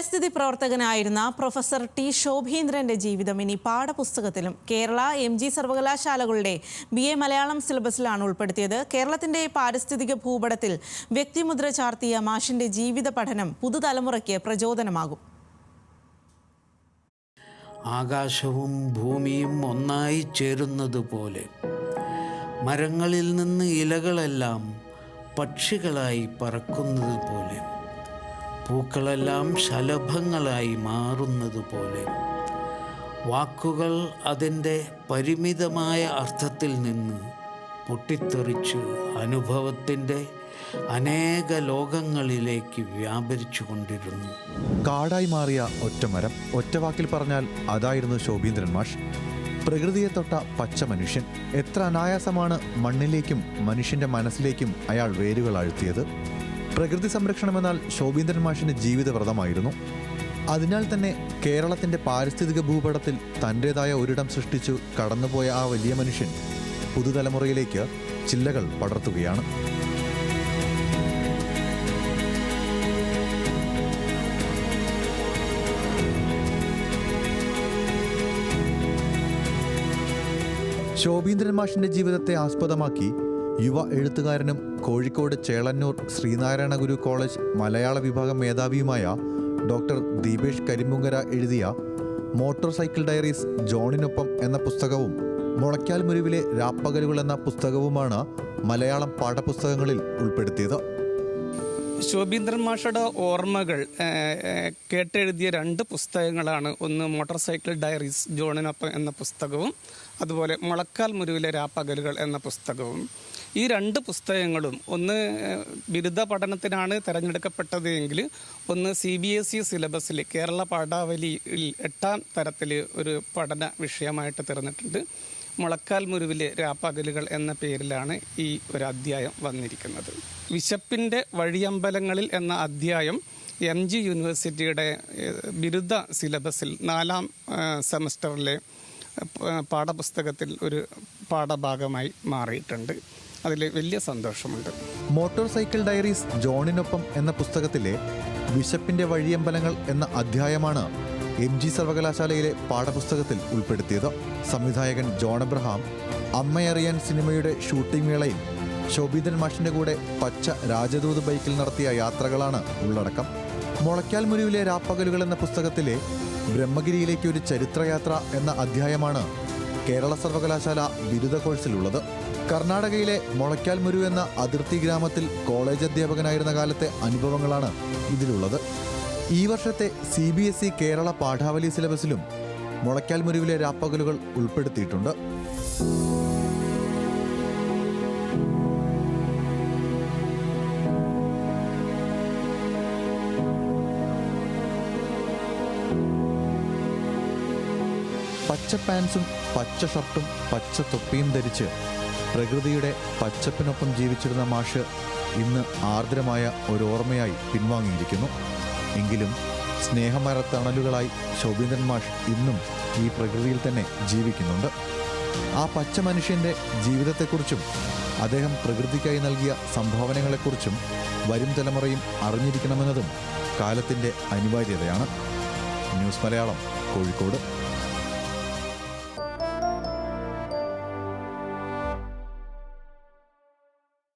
പരിസ്ഥിതി പ്രവർത്തകനായിരുന്ന professor T ശോഭീന്ദ്രന്റെ ജീവിതം ഇനി പാഠപുസ്തകത്തിലും. കേരള എം ജി സർവകലാശാലകളുടെ ബി എ മലയാളം സിലബസിലാണ് ഉൾപ്പെടുത്തിയത്. കേരളത്തിന്റെ പാരിസ്ഥിതിക ഭൂപടത്തിൽ വ്യക്തിമുദ്ര ചാർത്തിയ മാഷിന്റെ ജീവിത പഠനം പുതുതലമുറയ്ക്ക് പ്രചോദനമാകും. ആകാശവും ഭൂമിയും ഒന്നായി ചേരുന്നത് പോലെ മരങ്ങളിൽ നിന്ന് ഇലകളെല്ലാം പക്ഷികളായി പറക്കുന്നത് പോലെ പൂക്കളെല്ലാം ശലഭങ്ങളായി മാറുന്നത് പോലെ വാക്കുകൾ അതിന്റെ പരിമിതമായ അർത്ഥത്തിൽ നിന്ന് പൊട്ടിത്തെറിച്ച് അനുഭവത്തിന്റെ അനേക ലോകങ്ങളിലേക്ക് വ്യാപരിച്ചു കൊണ്ടിരുന്നു. കാടായി മാറിയ ഒറ്റമരം ഒറ്റവാക്കിൽ പറഞ്ഞാൽ അതായിരുന്നു ശോഭീന്ദ്രൻ മാഷ്. പ്രകൃതിയെ തൊട്ട പച്ച മനുഷ്യൻ. എത്ര അനായാസമാണ് മണ്ണിലേക്കും മനുഷ്യന്റെ മനസ്സിലേക്കും അയാൾ വേരുകൾ അഴുത്തിയത്. പ്രകൃതി സംരക്ഷണമെന്നാൽ ശോഭീന്ദ്രൻ മാഷിന്റെ ജീവിതവ്രതമായിരുന്നു. അതിനാൽ തന്നെ കേരളത്തിന്റെ പാരിസ്ഥിതിക ഭൂപടത്തിൽ തന്റെതായ ഒരിടം സൃഷ്ടിച്ചു കടന്നുപോയ ആ വലിയ മനുഷ്യൻ പുതുതലമുറയിലേക്ക് ചില്ലകൾ പടർത്തുകയാണ്. ശോഭീന്ദ്രൻ മാഷിന്റെ ജീവിതത്തെ ആസ്പദമാക്കി യുവ എഴുത്തുകാരനും കോഴിക്കോട് ചേളന്നൂർ ശ്രീനാരായണ ഗുരു കോളേജ് മലയാള വിഭാഗം മേധാവിയുമായ ഡോക്ടർ ദീപേഷ് കരിമ്പുങ്കര എഴുതിയ മോട്ടോർ സൈക്കിൾ ഡയറീസ് ജോണിനൊപ്പം എന്ന പുസ്തകവും മുളയ്ക്കാൽ മുരിവിലെ രാപ്പകലുകൾ എന്ന പുസ്തകവുമാണ് മലയാളം പാഠപുസ്തകങ്ങളിൽ ഉൾപ്പെടുത്തിയത്. ശോഭീന്ദ്രൻ മാഷയുടെ ഓർമ്മകൾ കേട്ടെഴുതിയ രണ്ട് പുസ്തകങ്ങളാണ് ഒന്ന് മോട്ടോർ സൈക്കിൾ ഡയറീസ് ജോണിനൊപ്പം എന്ന പുസ്തകവും അതുപോലെ മുളക്കാൽ മുരുവിലെ രാപ്പകലുകൾ എന്ന പുസ്തകവും. ഈ രണ്ട് പുസ്തകങ്ങളും ഒന്ന് ബിരുദ പഠനത്തിനാണ് തിരഞ്ഞെടുക്കപ്പെട്ടത് എങ്കിൽ ഒന്ന് സി ബി എസ് ഇ സിലബസിൽ കേരള പാഠാവലിയിൽ എട്ടാം തരത്തിൽ ഒരു പഠന വിഷയമായിട്ട് തിരഞ്ഞിട്ടുണ്ട് മുളക്കാൽ മുരുവിലെ രാപ്പകലുകൾ എന്ന പേരിലാണ് ഈ ഒരു അധ്യായം വന്നിരിക്കുന്നത്. വിശപ്പിന്റെ വഴിയമ്പലങ്ങളിൽ എന്ന അധ്യായം എം ജി യൂണിവേഴ്സിറ്റിയുടെ ബിരുദ സിലബസിൽ നാലാം സെമസ്റ്ററിലെ പാഠപുസ്തകത്തിൽ ഒരു പാഠഭാഗമായി മാറിയിട്ടുണ്ട്. അതിൽ വലിയ സന്തോഷമുണ്ട്. മോട്ടോർ സൈക്കിൾ ഡയറീസ് ജോണിനൊപ്പം എന്ന പുസ്തകത്തിലെ വിശപ്പിന്റെ വഴിയമ്പലങ്ങൾ എന്ന അധ്യായമാണ് എം ജി സർവകലാശാലയിലെ പാഠപുസ്തകത്തിൽ ഉൾപ്പെടുത്തിയത്. സംവിധായകൻ ജോൺ എബ്രഹാം അമ്മയറിയാൻ സിനിമയുടെ ഷൂട്ടിംഗ് വേളയിൽ ശോഭിതൻ മാഷിന്റെ കൂടെ പച്ച രാജദൂത് ബൈക്കിൽ നടത്തിയ യാത്രകളാണ് ഉള്ളടക്കം. മുളയ്ക്കാൽ മുരുവിലെ രാപ്പകലുകൾ എന്ന പുസ്തകത്തിലെ ബ്രഹ്മഗിരിയിലേക്ക് ഒരു ചരിത്രയാത്ര എന്ന അധ്യായമാണ് കേരള സർവകലാശാല ബിരുദ കോഴ്സിലുള്ളത്. കർണാടകയിലെ മുളയ്ക്കാൽമുരു എന്ന അതിർത്തി ഗ്രാമത്തിൽ കോളേജ് അധ്യാപകനായിരുന്ന കാലത്തെ അനുഭവങ്ങളാണ് ഇതിലുള്ളത്. ഈ വർഷത്തെ C B S E Kerala Padavali സിലബസിലും മുളയ്ക്കാൽമുരുവിലെ രാപ്പകലുകൾ ഉൾപ്പെടുത്തിയിട്ടുണ്ട്. പച്ച പാൻസും പച്ച ഷർട്ടും പച്ച തൊപ്പിയും ധരിച്ച് പ്രകൃതിയുടെ പച്ചപ്പിനൊപ്പം ജീവിച്ചിരുന്ന മാഷ് ഇന്ന് ആർദ്രമായ ഒരു ഓർമ്മയായി പിൻവാങ്ങിയിരിക്കുന്നു. എങ്കിലും സ്നേഹമര തണലുകളായി ശോഭീന്ദ്രൻ മാഷ് ഇന്നും ഈ പ്രകൃതിയിൽ തന്നെ ജീവിക്കുന്നുണ്ട്. ആ പച്ച മനുഷ്യന്റെ ജീവിതത്തെക്കുറിച്ചും അദ്ദേഹം പ്രകൃതിക്കായി നൽകിയ സംഭാവനകളെക്കുറിച്ചും വരും തലമുറയും അറിഞ്ഞിരിക്കണമെന്നതും കാലത്തിന്റെ അനിവാര്യതയാണ്. ന്യൂസ് മലയാളം കോഴിക്കോട്.